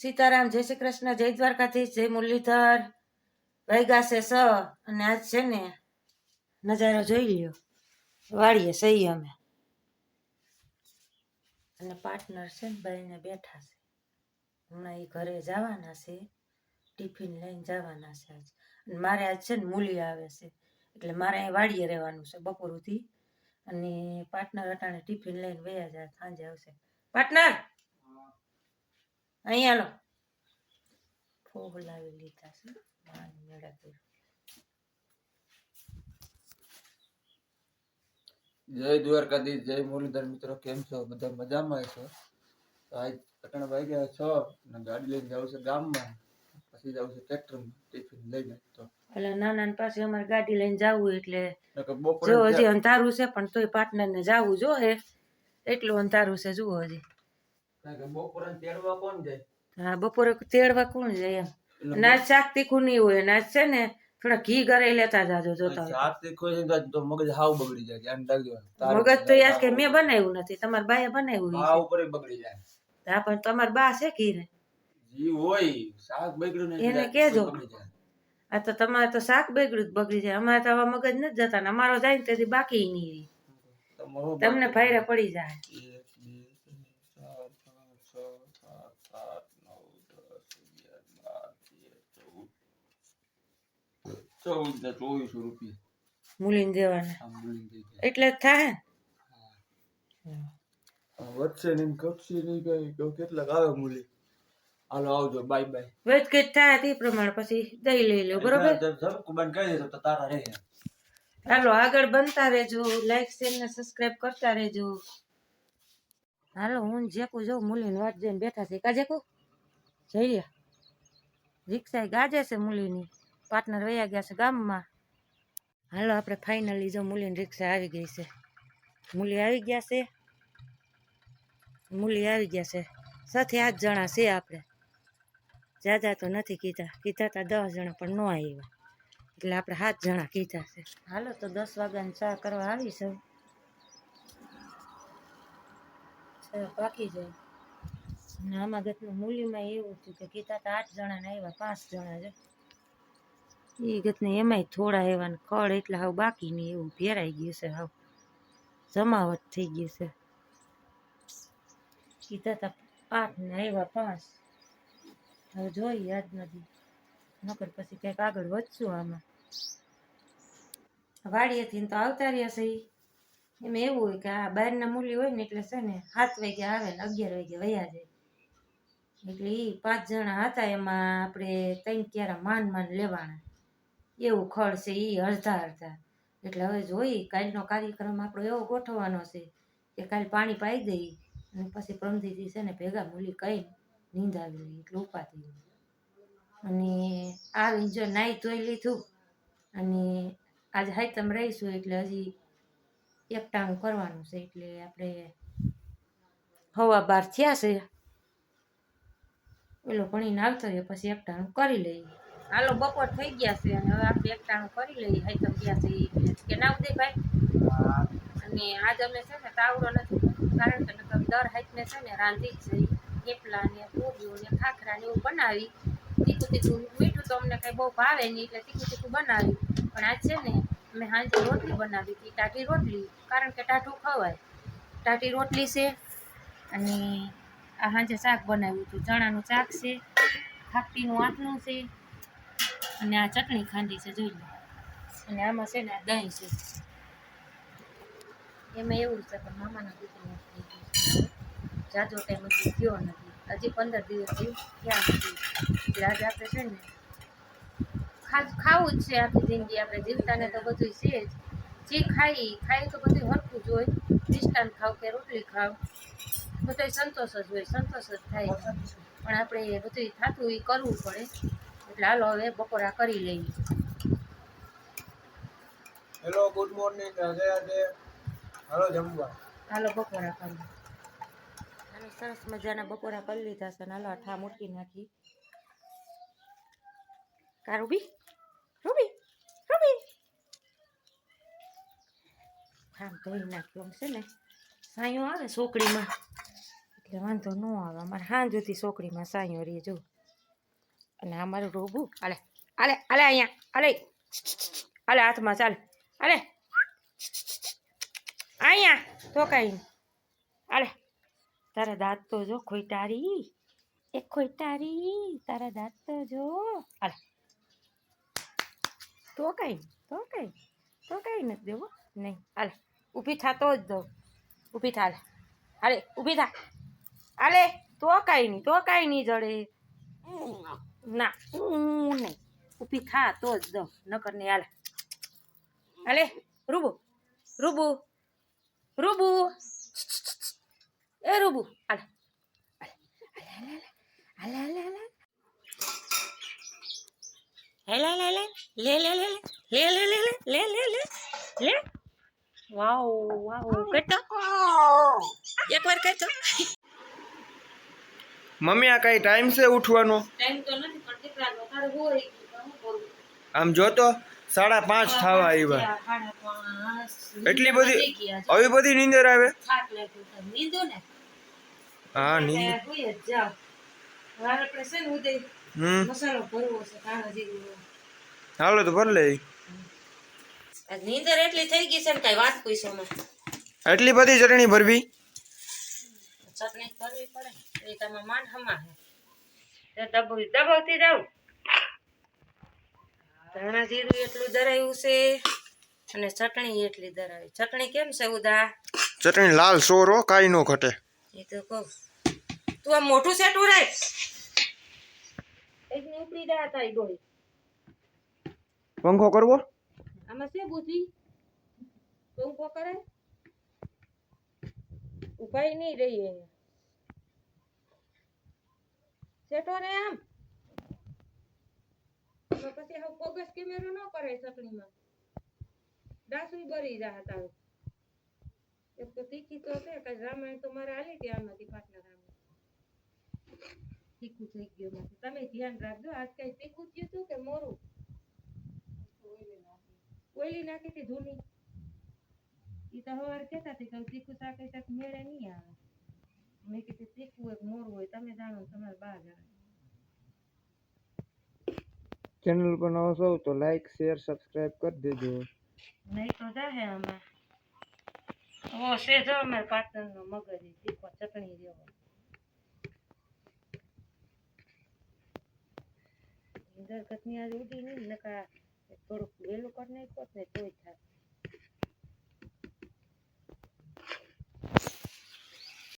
સીતારામ, જય શ્રી કૃષ્ણ, જય દ્વારકાથી જય મુરલીધર. વાગ્યા છે સ, અને આજ છે ને નજારો જોઈ લ્યો. વાળીએ સહી અમે. અને પાર્ટનર છે ને ભાઈને બેઠા છે. હમણાં એ ઘરે જવાના છે. ટિફિન લઈને જવાના છે આજ. અને મારે આજ છે ને મૂલી આવે છે. એટલે મારે અહીં વાડીએ રહેવાનું છે બપોર અને પાર્ટનર અટાણે ટિફિન લઈને વયા જાય, સાંજે આવશે. પાર્ટનર અહીંયા લો ફોગ લાવી લીધા છે. મેળા કર્યો જય દ્વારકાધીશ જય મુરલીધર મિત્રો કેમ છો? બધા મજામાં છો તો આજ અટણ વાગ્યા છ અને ગાડી લઈને જવું છે ગામમાં. પછી જવું છે ટ્રેક્ટરમાં ટિફિન લઈને. તો એટલે નાના પાસે અમારે ગાડી લઈને જવું એટલે જો હજી અંધારું છે પણ તોય પાર્ટનર ને જવું જો હે એટલું અંધારું છે જુઓ હજી. બપોરે તેડવા કોણ જાય? હા બપોરે તેડવા કોણ જાય એમ? એટલે શાક તીખું નહીં હોય. ના છે ને થોડા ઘી ઘરે લેતા જાજો જોતા શાક જાય તો મગજ હાવ બગડી જાય ધ્યાન રાખજો. મગજ તો યાર કે મેં બનાવ્યું નથી તમારા બાએ બનાવ્યું હા ઉપર બગડી જાય. હા પણ તમારા બા છે ઘીરે? જી હોય શાક બગડ્યું ને એને કેજો. આ તો તમારે તો શાક બગડ્યું જ બગડી જાય. અમારે તો આવા મગજ નથી જતા ને અમારો જાય ને તેથી બાકી નહીં તમને ફાયરા પડી જાય એક, બે, ત્રણ, ચાર, પાંચ, છ, સાત, આઠ, નવ, દસ, અગિયાર, બાર, તેર, ચૌદ. ચૌદ ને ચોવીસો રૂપિયા મૂલીને દેવાના આમ બોલીને દઈ દે. એટલે જ થાય આ વધશે નહીં ઘટશે નહીં કઈ કહું કેટલાક આવે મૂલી હાલો આવજો બાય બાય વેચ કઈ થાય તે પ્રમાણે પછી દઈ લઈ લો બરોબર? ઝબકું બંધ કરી દેજો તો તારા રહે હાલો આગળ બનતા રહેજો લાઈક શેર ને સબસ્ક્રાઇબ કરતા રહેજો. હાલો હું ને જેકુ જો મૂલીને વાટ જઈને બેઠા છે. કા જેકુ? જઈ રહ્યા. રિક્ષા ગાજે છે મૂલીની પાર્ટનર વયા ગયા છે ગામમાં. હાલો, આપણે ફાઇનલી જો મૂલીની રિક્ષા આવી ગઈ છે. મૂલી આવી ગયા છે? મૂલી આવી ગયા છે. સાથે આઠ જણા છે આપણે. જાજા તો નથી કીધા. કીધા તા દસ જણા પણ ન આવ્યા. એટલે આપણે સાત જણા કીધા છે. હાલો, તો દસ વાગ્યાની ચા કરવા આવી છે. પાકી જાય. અને આમાં ગતનું મૂલીમાં એવું હતું કે કીધા તા આઠ જણા ને આવ્યા, પાંચ જણા છે. એ ગતને એમાંય થોડા એવા ને એટલા હાવ બાકી નહીં એવું ભેરાઈ ગયું છે હાવ. જમાવટ થઈ ગયું છે. કીધા તા આઠ ને આવ્યા પાંચ. હવે જોઈએ યાદ નથી. નકર પછી કંઈક આગળ વધશું આમાં. વાડીએથી તો આવતા રહ્યા છે. એમાં એવું હોય કે આ બહારના મૂલી હોય ને એટલે છે ને સાત વાગે આવે ને અગિયાર વાગે વયા જાય. એટલે એ પાંચ જણા હતા એમાં આપણે ત્રણ ક્યારા માન માન લેવાના. એવું ખળ છે એ અડધા અડધા. એટલે હવે જોઈ, કાલનો કાર્યક્રમ આપણો એવો ગોઠવવાનો છે કે કાલ પાણી પાઈ દઈ અને પછી પ્રમદીથી છે ને ભેગા મૂલી કઈ નીંદાવી લઈ એટલે ઉપાધિ. અને આવી જો નાઈ ધોઈ લીધું અને આજે હાઈતમ રહીશું એટલે હજી એકટાણું કરવાનું છે એટલે આપણે હવા બાર થયા છે. પેલો ભણીને આવતો હોય પછી એકટાણું કરી લઈએ. હાલો, બપોર થઈ ગયા છે અને હવે આપણે એકટાણું કરી લઈએ. હાઈતમ ગયા છે કે ના ઉદય ભાઈ? અને આજ અમે છે ને તાવડો નથી કારણ કે દર હાઈટને છે ને રાંધી જ થેપલા ને કોબીઓ ને ખાખરા ને એવું બનાવી. તીખું તીખું મીઠું તો અમને કંઈ બહુ ભાવે નહીં, એટલે તીખું તીખું બનાવ્યું. પણ આજ છે ને અમે સાંજે રોટલી બનાવી હતી ટાટી રોટલી, કારણ કે ટાઢું ખવાય. ટાટી રોટલી છે અને આ સાંજે શાક બનાવ્યું હતું. ચણાનું શાક છે ખાકટીનું આટલું છે અને આ ચટણી ખાંડી છે જોઈ લો. અને આમાં છે ને આ દહીં છે. એમાં એવું છે કે મામાના ગયું જાજો ટાઈમ હજી થયો નથી. હજી પંદર દિવસથી થયા નથી? એટલે આજે આપણે છે ને ખાવું જ છે આખી જિંદગી. આપણે જીવતાને તો બધું છે જ. જે ખાઈ ખાઈ તો બધું હરખું જ હોય. મિષ્ટાન ખાવ કે રોટલી ખાવ બધો સંતોષ જ હોય સંતોષ જ થાય. પણ આપણે બધું થતું એ કરવું પડે. એટલે હાલો હવે બપોરા કરી લઈએ. હેલો ગુડ મોર્નિંગ આજે આજે હાલો જમવા. હાલો બપોરા કરી હાલો સરસ મજાના બપોરા કરી લીધા છે ને હાલો ઠા મૂકી નાખી. કા રૂબી? રૂબી? રૂબી? ઠામ ધોઈ નાખ્યો આમ છે ને. સાયો આવે છોકરીમાં. એટલે વાંધો ન આવે. અમારે હાંજ સુધી છોકરીમાં સાંયો રહી જો. અને અમારું રોબું. આલે આલે આલે અહીંયા. આલે આલે હાથમાં, ચાલે. આલે અહીંયા. તો કાંઈ નહીં. આલે તારા દાંત તો જો ખોઈટારી એ ખોઈટારી તારા દાંત તો જો. હાલે. તો કાંઈ તો કાંઈ તો કાંઈ નથી દેવો. નહીં, હાલે. ઊભી થા તો જ દો. ઊભી થા, હાલે. હાલે, ઊભી થા. હાલે, તો કાંઈ નહીં, તો કાંઈ નહીં જડે. ના. હું નહીં. ઊભી થા તો જ દઉં. નકર નહીં હાલે. હાલે રૂબુ. રૂબુ. રૂબુ. એ રૂબુ. હાલે. હાલે હાલે હાલે હાલે. હાલે હાલે લે લે લે લે. લે લે લે લે લે લે વાવ વાવ. કેતો એકવાર કેતો મમ્મી આ કઈ ટાઈમ છે ઉઠવાનો? આમ જોતો સાડા પાંચ થવા આવ્યા. એટલી બધી આવી બધી નીંદર આવે? હા નીંદર હાલો તો ભર લે. નીંદર એટલી થઈ ગઈ છે કઈ વાત પૂછો એટલી બધી ચટણી ભરવી? ચટણી કરવી પડે એ તમે માંડ હમા હે. દબાવી દબાવતી જાઉં. ધાણા જીરું એટલું દરાયું છે અને ચટણી એટલી દરાવી ચટણી કેમ છે ઉદા ચટણી લાલ સોરો કાઈ નો ઘટે. એ તો કહું. તું આ મોટું સેટું રાખ. એક ઉપડી દા તારી ડોળી પંખો કરવો? આમાં શું બુદ્ધિ પંખો કરે? ઉભાઈ નહીં રહી એને સેટો રે આમ પછી હવે ફોકસ કેમેરો ન કરે ચટણીમાં ડાસુય બરી જા હતા એક તો તીખી તો છે, કઈ રામાયણ તો મારે હાલી હતી આમાંથી પાટલા રામાયણ. તીખું થઈ ગયું માંથી તમે ધ્યાન રાખજો, આજ કઈ તીખું થયું હતું કે મોરું? ઓઈલી નાખી હતી ધૂની. ઈ તો હવાર કહેતા હતી કે હવે તીખું શાક એ શાક મેળે નહીં આવે મેં કીધું તીખું હોય કે મોરું હોય તમે જાણો તમારા બા જાણે ચેનલ પર નવો છો તો લાઈક શેર સબસ્ક્રાઇબ કરી દેજો નહીં તો જાહે આમાં ઓ છે જો અમારે પાટણનો મગજ ઈ તીખો ચટણી જેવો ઇન્દર ઘટની આજ ઉડી નહીં નકા થોડુંક વહેલું કરી નાખ્યો ને તોય થાય